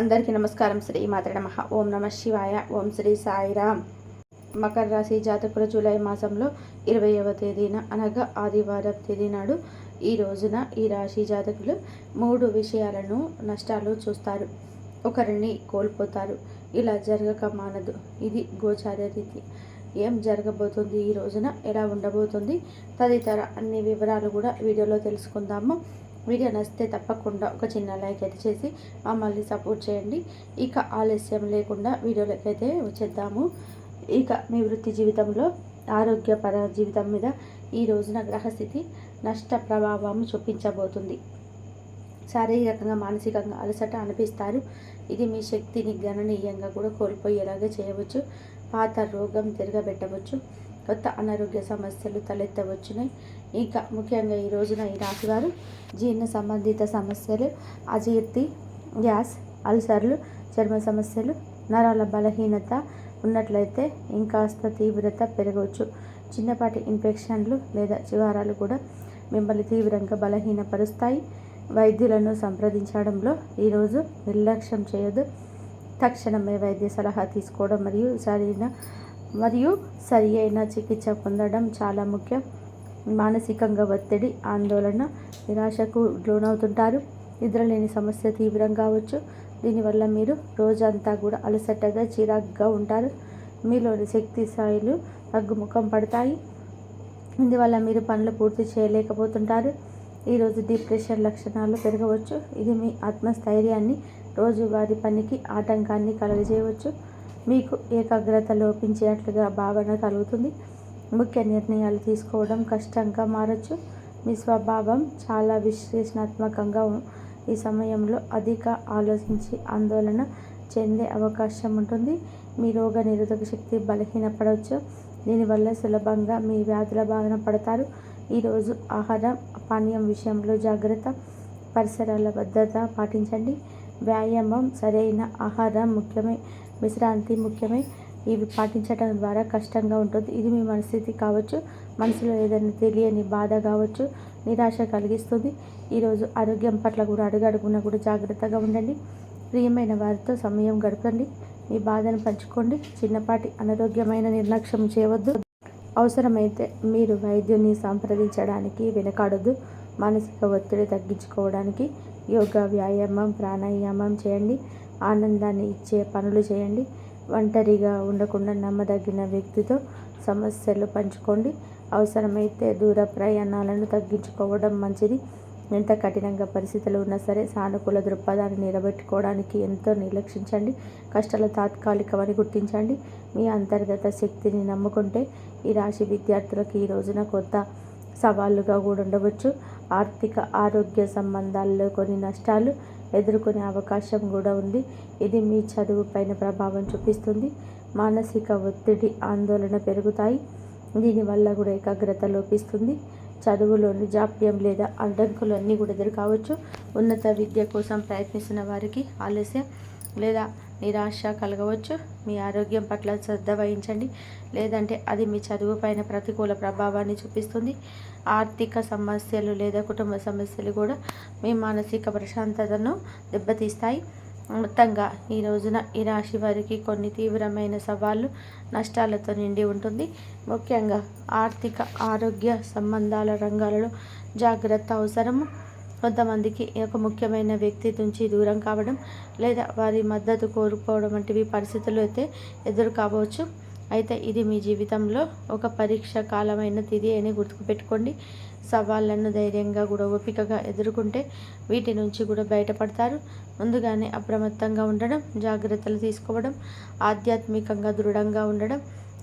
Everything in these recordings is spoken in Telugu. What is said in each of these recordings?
అందరికీ నమస్కారం. శ్రీ మాతృ నమ. ఓం నమ శివాయ. ఓం శ్రీ సాయిరామ్. మకర రాశి జాతకుల జూలై మాసంలో ఇరవైవ తేదీన అనగా ఆదివారం తేదీ నాడు ఈ రోజున ఈ రాశి జాతకులు మూడు విషయాలను నష్టాలు చూస్తారు. ఒకరిని కోల్పోతారు. ఇలా జరగక మానదు. ఇది గోచార రీతి. ఏం జరగబోతుంది? ఈ రోజున ఎలా ఉండబోతుంది? తదితర అన్ని వివరాలు కూడా వీడియోలో తెలుసుకుందాము. వీడియో నచ్చితే తప్పకుండా ఒక చిన్న లైక్ అయితే చేసి మమ్మల్ని సపోర్ట్ చేయండి. ఇక ఆలస్యం లేకుండా వీడియోలోకి అయితే వచ్చేద్దాము. ఇక మీ వృత్తి జీవితంలో ఆరోగ్యపర జీవితం మీద ఈ రోజున గ్రహస్థితి నష్ట ప్రభావం చూపించబోతుంది. శారీరకంగా మానసికంగా అలసట అనిపిస్తారు. ఇది మీ శక్తిని గణనీయంగా కూడా కోల్పోయేలాగా చేయవచ్చు. పాత రోగం తిరగబెట్టవచ్చు. కొత్త అనారోగ్య సమస్యలు తలెత్తవచ్చునాయి ఇంకా ముఖ్యంగా ఈ రోజున ఈ రాశివారు జీర్ణ సంబంధిత సమస్యలు అజీర్తి గ్యాస్ అల్సర్లు చర్మ సమస్యలు నరాల బలహీనత ఉన్నట్లయితే ఇంకాస్త తీవ్రత పెరగవచ్చు. చిన్నపాటి ఇన్ఫెక్షన్లు లేదా చివారాలు కూడా మిమ్మల్ని తీవ్రంగా బలహీనపరుస్తాయి. వైద్యులను సంప్రదించడంలో ఈరోజు నిర్లక్ష్యం చేయదు. తక్షణమే వైద్య సలహా తీసుకోవడం మరియు సరైన మరియు సరి అయిన చికిత్స పొందడం చాలా ముఖ్యం. మానసికంగా ఒత్తిడి ఆందోళన నిరాశకు లోనవుతుంటారు. నిద్రలేని సమస్య తీవ్రం కావచ్చు దీనివల్ల మీరు రోజంతా కూడా అలసటగా చిరాగ్గా ఉంటారు. మీలోని శక్తి స్థాయిలు తగ్గుముఖం పడతాయి. ఇందువల్ల మీరు పనులు పూర్తి చేయలేకపోతుంటారు. ఈరోజు డిప్రెషన్ లక్షణాలు పెరగవచ్చు. ఇది మీ ఆత్మస్థైర్యాన్ని రోజువారీ పనికి ఆటంకాన్ని కలుగజేయవచ్చు. మీకు ఏకాగ్రత లోపించినట్లుగా భావన కలుగుతుంది. ముఖ్య నిర్ణయాలు తీసుకోవడం కష్టంగా మారచ్చు. మీ స్వభావం చాలా విశ్లేషణాత్మకంగా ఈ సమయంలో అధిక ఆలోచించి ఆందోళన చెందే అవకాశం ఉంటుంది. మీ రోగ నిరోధక శక్తి బలహీనపడవచ్చు దీనివల్ల సులభంగా మీ వ్యాధుల బాధన పడతారు. ఈరోజు ఆహారం పానీయం విషయంలో జాగ్రత్త పరిసరాల భద్రత పాటించండి. వ్యాయామం సరైన ఆహారం ముఖ్యమే విశ్రాంతి ముఖ్యమే. ఇవి పాటించడం ద్వారా కష్టంగా ఉంటుంది. ఇది మీ మనస్థితి కావచ్చు మనసులో ఏదైనా తెలియని బాధ కావచ్చు నిరాశ కలిగిస్తుంది. ఈరోజు ఆరోగ్యం పట్ల కూడా అడుగడుగున కూడా జాగ్రత్తగా ఉండండి. ప్రియమైన వారితో సమయం గడపండి. మీ బాధను పంచుకోండి. చిన్నపాటి అనారోగ్యమైన నిర్లక్ష్యం చేయవద్దు. అవసరమైతే మీరు వైద్యుని సంప్రదించడానికి వెనకాడొద్దు. మానసిక ఒత్తిడి తగ్గించుకోవడానికి యోగా వ్యాయామం ప్రాణాయామం చేయండి. ఆనందాన్ని ఇచ్చే పనులు చేయండి. ఒంటరిగా ఉండకుండా నమ్మదగిన వ్యక్తితో సమస్యలు పంచుకోండి. అవసరమైతే దూర ప్రయాణాలను తగ్గించుకోవడం మంచిది. ఎంత కఠినంగా పరిస్థితులు ఉన్నా సరే సానుకూల దృక్పథాన్ని నిలబెట్టుకోవడానికి ఎంతో నిర్లక్షించండి. కష్టాలు తాత్కాలికమని గుర్తించండి. మీ అంతర్గత శక్తిని నమ్ముకుంటే ఈ రాశి విద్యార్థులకు ఈ రోజున కొత్త సవాళ్ళుగా కూడా ఉండవచ్చు. ఆర్థిక ఆరోగ్య సంబంధాల్లో కొన్ని నష్టాలు ఎదుర్కొనే అవకాశం కూడా ఉంది. ఇది మీ చదువు పైన ప్రభావం చూపిస్తుంది. మానసిక ఒత్తిడి ఆందోళన పెరుగుతాయి. దీనివల్ల కూడా ఏకాగ్రత లోపిస్తుంది. చదువులోని జాప్యం లేదా అడ్డంకులు అన్నీ కూడా ఎదురు కావచ్చు. ఉన్నత విద్య కోసం ప్రయత్నిస్తున్న వారికి ఆలస్యం లేదా నిరాశ కలగవచ్చు. మీ ఆరోగ్యం పట్ల శ్రద్ధ వహించండి. లేదంటే అది మీ చదువు పైన ప్రతికూల ప్రభావాన్ని చూపిస్తుంది. ఆర్థిక సమస్యలు లేదా కుటుంబ సమస్యలు కూడా మీ మానసిక ప్రశాంతతను దెబ్బతీస్తాయి. మొత్తంగా ఈ రోజున ఈ రాశి వారికి కొన్ని తీవ్రమైన సవాళ్ళు నష్టాలతో నిండి ఉంటుంది. ముఖ్యంగా ఆర్థిక ఆరోగ్య సంబంధాల రంగాలలో జాగ్రత్త అవసరము. కొంతమందికి ఒక ముఖ్యమైన వ్యక్తి నుంచి దూరం కావడం లేదా వారి మద్దతు కోరుకోవడం వంటివి పరిస్థితులు అయితే ఎదురు కావచ్చు. అయితే ఇది మీ జీవితంలో ఒక పరీక్ష కాలమైన తిది అని గుర్తుపెట్టుకోండి సవాళ్ళను ధైర్యంగా కూడా ఓపికగా ఎదుర్కొంటే వీటి నుంచి కూడా బయటపడతారు. ముందుగానే అప్రమత్తంగా ఉండడం జాగ్రత్తలు తీసుకోవడం ఆధ్యాత్మికంగా దృఢంగా ఉండడం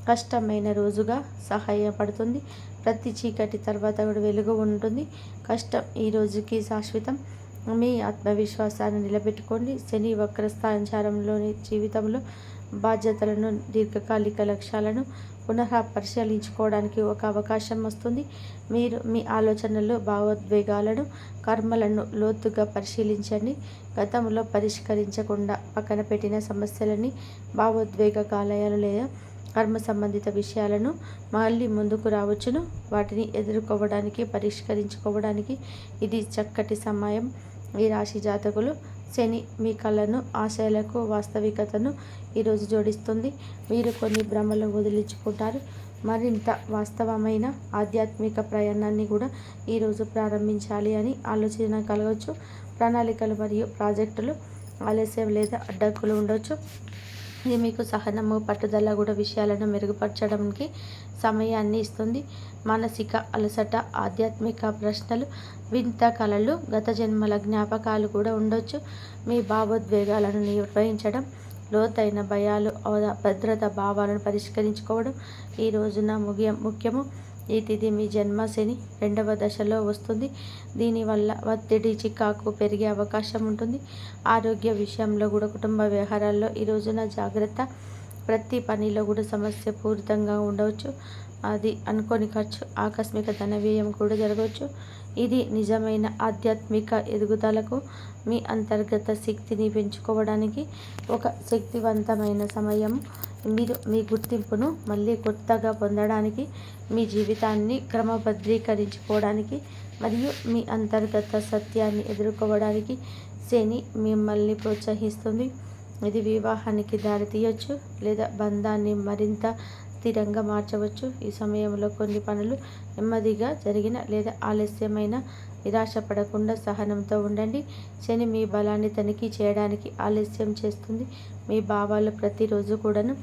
కష్టమైన రోజుగా సహాయపడుతుంది. ప్రతి చీకటి తర్వాత కూడా వెలుగు ఉంటుంది. కష్టం ఈ రోజుకి శాశ్వతం. మీ ఆత్మవిశ్వాసాన్ని నిలబెట్టుకోండి. శని వక్ర జీవితంలో బాధ్యతలను దీర్ఘకాలిక లక్ష్యాలను పునః పరిశీలించుకోవడానికి ఒక అవకాశం వస్తుంది. మీరు మీ ఆలోచనలు భావోద్వేగాలను కర్మలను లోతుగా పరిశీలించండి. గతంలో పరిష్కరించకుండా పక్కన పెట్టిన సమస్యలని భావోద్వేగ కాలయాలు లేదా కర్మ సంబంధిత విషయాలను మళ్ళీ ముందుకు రావచ్చును. వాటిని ఎదుర్కోవడానికి పరిష్కరించుకోవడానికి ఇది చక్కటి సమయం. ఈ రాశి జాతకులు శని మీ కళను ఆశయాలకు వాస్తవికతను ఈరోజు జోడిస్తుంది. మీరు కొన్ని భ్రమలు వదిలించుకుంటారు. మరింత వాస్తవమైన ఆధ్యాత్మిక ప్రయాణాన్ని కూడా ఈరోజు ప్రారంభించాలి అని ఆలోచన కలగవచ్చు. ప్రణాళికలు మరియు ప్రాజెక్టులు ఆలస్యం లేదా అడ్డంకులు ఉండవచ్చు ఇది మీకు సహనము పట్టుదల కూడా విషయాలను మెరుగుపరచడానికి సమయాన్ని ఇస్తుంది. మానసిక అలసట ఆధ్యాత్మిక ప్రశ్నలు వింత కళలు గత జన్మల జ్ఞాపకాలు కూడా ఉండొచ్చు. మీ భావోద్వేగాలను నిర్వహించడం లోతైన భయాలు భద్రత భావాలను పరిష్కరించుకోవడం ఈ రోజున ముఖ్య ముఖ్యము. ఈ తిథి మీ జన్మ శని రెండవ దశలో వస్తుంది. దీనివల్ల ఒత్తిడి చికాకు పెరిగే అవకాశం ఉంటుంది. ఆరోగ్య విషయంలో కూడా కుటుంబ వ్యవహారాల్లో ఈ రోజున జాగ్రత్త. ప్రతి పనిలో కూడా సమస్య పూరితంగా ఉండవచ్చు. అది అనుకోని ఖర్చు ఆకస్మిక ధన వ్యయం కూడా జరగవచ్చు. ఇది నిజమైన ఆధ్యాత్మిక ఎదుగుదలకు మీ అంతర్గత శక్తిని పెంచుకోవడానికి ఒక శక్తివంతమైన సమయం. మీరు మీ గుర్తింపును మళ్ళీ కొత్తగా పొందడానికి మీ జీవితాన్ని క్రమబద్ధీకరించుకోవడానికి మరియు మీ అంతర్గత సత్యాన్ని ఎదుర్కోవడానికి శని మిమ్మల్ని ప్రోత్సహిస్తుంది. ఇది వివాహానికి దారితీయచ్చు లేదా బంధాన్ని మరింత స్థిరంగా మార్చవచ్చు. ఈ సమయంలో కొన్ని పనులు నెమ్మదిగా జరిగిన లేదా ఆలస్యమైన నిరాశ పడకుండా సహనంతో ఉండండి. శని మీ బలాన్ని తనిఖీ చేయడానికి ఆలస్యం చేస్తుంది. మీ భావాలు ప్రతిరోజు కూడాను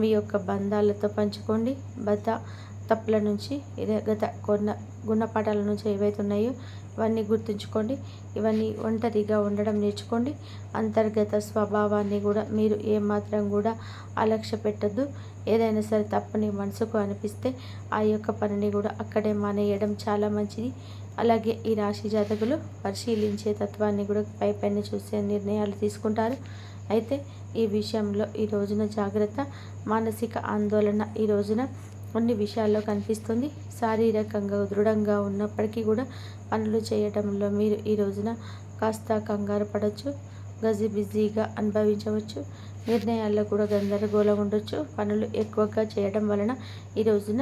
మీ యొక్క బంధాలతో పంచుకోండి. బత తప్పుల నుంచి గత కొన్న గుణపాఠాల నుంచి ఏవైతే ఉన్నాయో ఇవన్నీ గుర్తుంచుకోండి. ఇవన్నీ ఒంటరిగా ఉండడం నేర్చుకోండి. అంతర్గత స్వభావాన్ని కూడా మీరు ఏమాత్రం కూడా అలక్ష్య పెట్టద్దు. ఏదైనా సరే తప్పని మనసుకు అనిపిస్తే ఆ యొక్క పనిని కూడా అక్కడే మానేయడం చాలా మంచిది. అలాగే ఈ రాశి జాతకులు పరిశీలించే తత్వాన్ని కూడా పై పైన చూసే నిర్ణయాలు తీసుకుంటారు. అయితే ఈ విషయంలో ఈ రోజున జాగ్రత్త మానసిక ఆందోళన ఈ రోజున కొన్ని విషయాల్లో కనిపిస్తుంది. శారీరకంగా దృఢంగా ఉన్నప్పటికీ కూడా పనులు చేయడంలో మీరు ఈ రోజున కాస్త కంగారు పడవచ్చు గజి బిజీగా అనుభవించవచ్చు నిర్ణయాల్లో కూడా గందరగోళం ఉండొచ్చు. పనులు ఎక్కువగా చేయడం వలన ఈ రోజున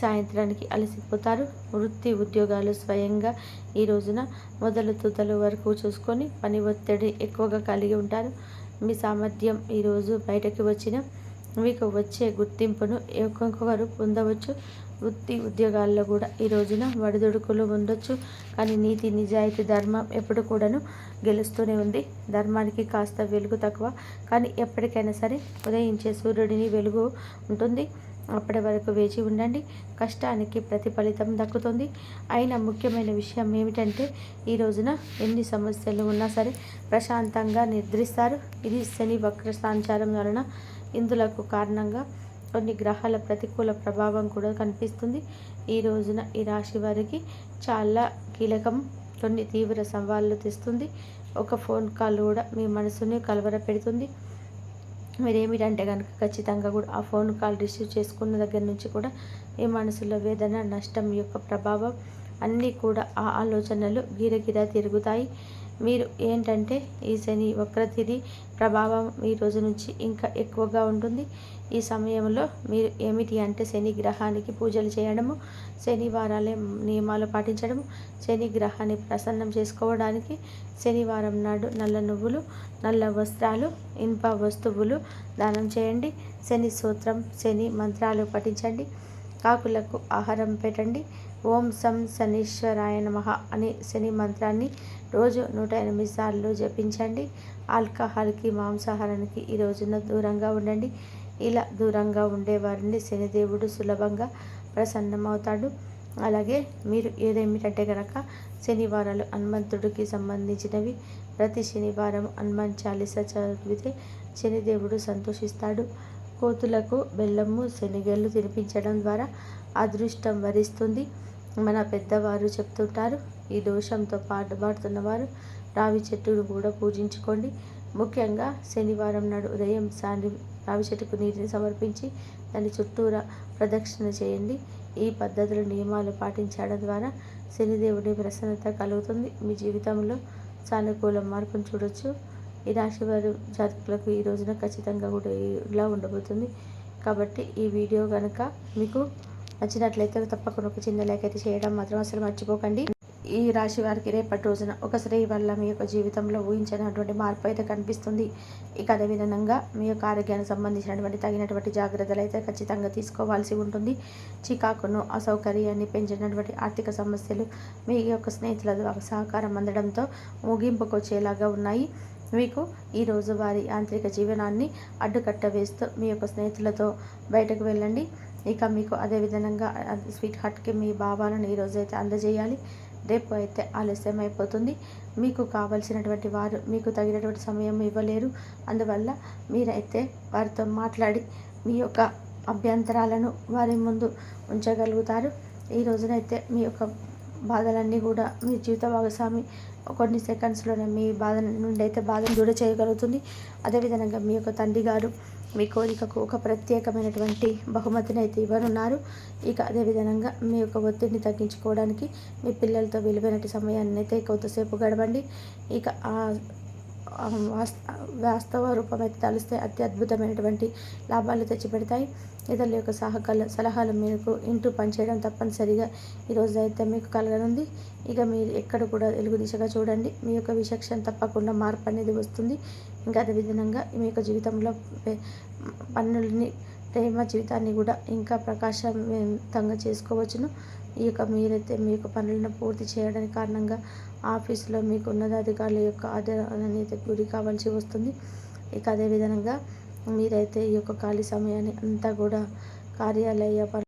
సాయంత్రానికి అలసిపోతారు. వృత్తి ఉద్యోగాలు స్వయంగా ఈ రోజున మొదలు తుదలు వరకు చూసుకొని పని ఒత్తిడి ఎక్కువగా కలిగి ఉంటారు. మీ సామర్థ్యం ఈరోజు బయటకు వచ్చిన మీకు వచ్చే గుర్తింపును ఒక్కొక్కరు పొందవచ్చు. వృత్తి ఉద్యోగాల్లో కూడా ఈ రోజున వడిదుడుకులు ఉండొచ్చు. కానీ నీతి నిజాయితీ ధర్మం ఎప్పుడు కూడాను గెలుస్తూనే ఉంది. ధర్మానికి కాస్త వెలుగు తక్కువ. కానీ ఎప్పటికైనా సరే ఉదయించే సూర్యుడిని వెలుగు ఉంటుంది. అప్పటి వరకు వేచి ఉండండి. కష్టానికి ప్రతిఫలితం దక్కుతుంది. అయినా ముఖ్యమైన విషయం ఏమిటంటే ఈ రోజున ఎన్ని సమస్యలు ఉన్నా సరే ప్రశాంతంగా నిద్రిస్తారు. ఇది శని వక్ర సంచారం వలన ఇందులకు కారణంగా కొన్ని గ్రహాల ప్రతికూల ప్రభావం కూడా కనిపిస్తుంది. ఈ రోజున ఈ రాశి వారికి చాలా కీలకం కొన్ని తీవ్ర సవాళ్ళు తెస్తుంది. ఒక ఫోన్ కాల్ కూడా మీ మనసుని కలవర పెడుతుంది. మీరేమిటంటే కనుక ఖచ్చితంగా కూడా ఆ ఫోన్ కాల్ రిసీవ్ చేసుకున్న దగ్గర నుంచి కూడా మీ మనసులో వేదన నష్టం యొక్క ప్రభావం అన్నీ కూడా ఆ ఆలోచనలు గిరగిరా తిరుగుతాయి. మీరు ఏంటంటే ఈ శని వక్రతిథి ప్రభావం ఈ రోజు నుంచి ఇంకా ఎక్కువగా ఉంటుంది. ఈ సమయంలో మీరు ఏమిటి అంటే శని గ్రహానికి పూజలు చేయడము శనివారాలే నియమాలు పాటించడము శని గ్రహాన్ని ప్రసన్నం చేసుకోవడానికి శనివారం నాడు నల్ల నువ్వులు నల్ల వస్త్రాలు ఇనుప వస్తువులు దానం చేయండి. శని సూత్రం శని మంత్రాలు పఠించండి. కాకులకు ఆహారం పెట్టండి. ఓం సం శనీశ్వరాయ నమ అనే శని మంత్రాన్ని రోజు నూట ఎనిమిది సార్లు జపించండి. ఆల్కహాల్కి మాంసాహారానికి ఈ రోజున దూరంగా ఉండండి. ఇలా దూరంగా ఉండేవారిని శనిదేవుడు సులభంగా ప్రసన్నమవుతాడు. అలాగే మీరు ఏదేమిటంటే కనుక శనివారాలు హనుమంతుడికి సంబంధించినవి. ప్రతి శనివారం హనుమాన్ చాలీస చదివితే శనిదేవుడు సంతోషిస్తాడు. కోతులకు బెల్లము శనిగళ్ళు తినిపించడం ద్వారా అదృష్టం వరిస్తుంది. మన పెద్దవారు చెప్తుంటారు ఈ దోషంతో పాటు పాడుతున్నవారు రావి చెట్టును కూడా పూజించుకోండి. ముఖ్యంగా శనివారం నాడు ఉదయం సాయంత్రం రావి చెట్టుకు నీటిని సమర్పించి దాని చుట్టూరా ప్రదక్షిణ చేయండి. ఈ పద్ధతుల నియమాలు పాటించడం ద్వారా శనిదేవుడి ప్రసన్నత కలుగుతుంది. మీ జీవితంలో సానుకూల మార్పును చూడొచ్చు. ఈ రాశి వారు జాతకులకు ఈ రోజున ఖచ్చితంగా కూడా ఇలా ఉండబోతుంది. కాబట్టి ఈ వీడియో కనుక మీకు నచ్చినట్లయితే తప్పకుండా ఒక చిన్న లైక్ అయితే చేయడం మాత్రం అసలు మర్చిపోకండి. ఈ రాశి వారికి రేపటి రోజున ఒక స్త్రీ వల్ల మీ యొక్క జీవితంలో ఊహించినటువంటి మార్పు అయితే కనిపిస్తుంది. ఇక అదేవిధంగా మీ యొక్క ఆరోగ్యానికి సంబంధించినటువంటి తగినటువంటి జాగ్రత్తలు అయితే ఖచ్చితంగా తీసుకోవాల్సి ఉంటుంది. చికాకును అసౌకర్యాన్ని పెంచినటువంటి ఆర్థిక సమస్యలు మీ యొక్క స్నేహితుల ద్వారా సహకారం అందడంతో ముగింపుకు వచ్చేలాగా ఉన్నాయి. మీకు ఈరోజు వారి యాంత్రిక జీవనాన్ని అడ్డుకట్ట వేస్తూ మీ యొక్క స్నేహితులతో బయటకు వెళ్ళండి. ఇక మీకు అదేవిధంగా స్వీట్ హార్ట్కి మీ భావాలను ఈరోజైతే అయితే అందజేయాలి. రేపు అయితే ఆలస్యం అయిపోతుంది. మీకు కావలసినటువంటి వారు మీకు తగినటువంటి సమయం ఇవ్వలేరు. అందువల్ల మీరైతే వారితో మాట్లాడి మీ యొక్క అభ్యంతరాలను వారి ముందు ఉంచగలుగుతారు. ఈ రోజునైతే మీ యొక్క బాధలన్నీ కూడా మీ జీవిత భాగస్వామి కొన్ని సెకండ్స్లోనే మీ బాధ నుండి అయితే బాధను దూర చేయగలుగుతుంది. అదేవిధంగా మీ యొక్క తండ్రి గారు మీ కోరికకు ఒక ప్రత్యేకమైనటువంటి బహుమతిని అయితే ఇవ్వనున్నారు. ఇక అదేవిధంగా మీ యొక్క ఒత్తిడిని తగ్గించుకోవడానికి మీ పిల్లలతో విలువైన సమయాన్ని అయితే కొంతసేపు గడవండి. ఇక వాస్తవ రూపమైతే తలిస్తే అతి అద్భుతమైనటువంటి లాభాలు తెచ్చిపెడతాయి. ఇతరుల యొక్క సహకాల సలహాలు మీకు ఇంటూ పనిచేయడం తప్పనిసరిగా ఈరోజు అయితే మీకు కలగనుంది. ఇక మీరు ఎక్కడ కూడా వెలుగు దిశగా చూడండి. మీ యొక్క విచక్షణ తప్పకుండా మార్పు అనేది వస్తుంది. ఇంకా అదేవిధంగా మీ యొక్క జీవితంలో పన్నుల్ని ప్రేమ జీవితాన్ని కూడా ఇంకా ప్రకాశవంతంగా చేసుకోవచ్చును. ఈ యొక్క మీరైతే మీ యొక్క పనులను పూర్తి చేయడానికి కారణంగా ఆఫీసులో మీకు ఉన్నతాధికారుల యొక్క ఆదరణని గురి కావాల్సి వస్తుంది. ఇక అదేవిధంగా మీరైతే ఈ యొక్క ఖాళీ సమయాన్ని అంతా కూడా కార్యాలయ